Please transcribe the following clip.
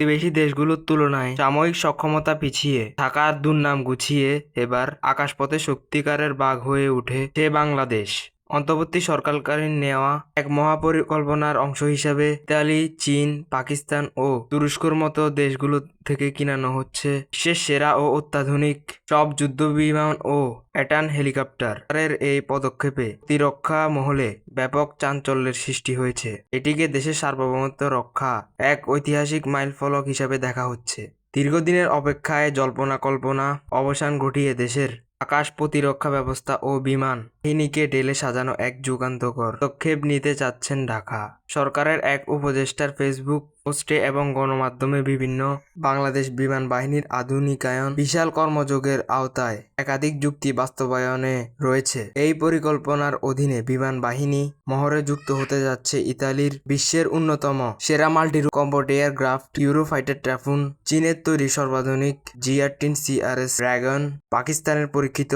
প্রতিবেশী দেশগুলোর তুলনায় সাময়িক সক্ষমতা পিছিয়ে থাকার দুর্নাম গুছিয়ে এবার আকাশপথে শক্তিকারের বাঘ হয়ে উঠে সে বাংলাদেশ। অন্তর্বর্তী সরকারকালীন নেওয়া এক মহাপরিকল্পনার অংশ হিসাবে ইতালি, চীন, পাকিস্তান ও তুরস্কর মতো দেশগুলো থেকে কিনানো হচ্ছে বিশ্বের সেরা ও অত্যাধুনিক সব যুদ্ধবিমান ও অ্যাটান হেলিকপ্টার। এর এই পদক্ষেপে প্রতিরক্ষা মহলে ব্যাপক চাঞ্চল্যের সৃষ্টি হয়েছে। এটিকে দেশের সার্বভৌমত্ব রক্ষা এক ঐতিহাসিক মাইলফলক হিসাবে দেখা হচ্ছে। দীর্ঘদিনের অপেক্ষায় জল্পনা কল্পনা অবসান ঘটিয়ে দেশের আকাশ প্রতিরক্ষা ব্যবস্থা ও বিমান বাহিনীকে ঢেলে সাজানো এক যুগান্তকর পদক্ষেপ নিতে চাচ্ছেন ঢাকা। সরকারের এক উপদেষ্টার ফেসবুক পোস্টে এবং গণমাধ্যমে বিভিন্ন বাংলাদেশ বিমান বাহিনীর আধুনিকায়ন বিশাল কর্মযোগের আওতায় একাধিক যুক্তি বাস্তবায়নে রয়েছে। এই পরিকল্পনার অধীনে বিমান বাহিনী মহরে যুক্ত হতে যাচ্ছে ইতালির বিশ্বের অন্যতম সেরা multi combat aircraft Eurofighter Typhoon, চীনের তৈরি সর্বাধুনিক জি আরটিন সিআরএস ড্রাগন, পাকিস্তানের পরীক্ষিত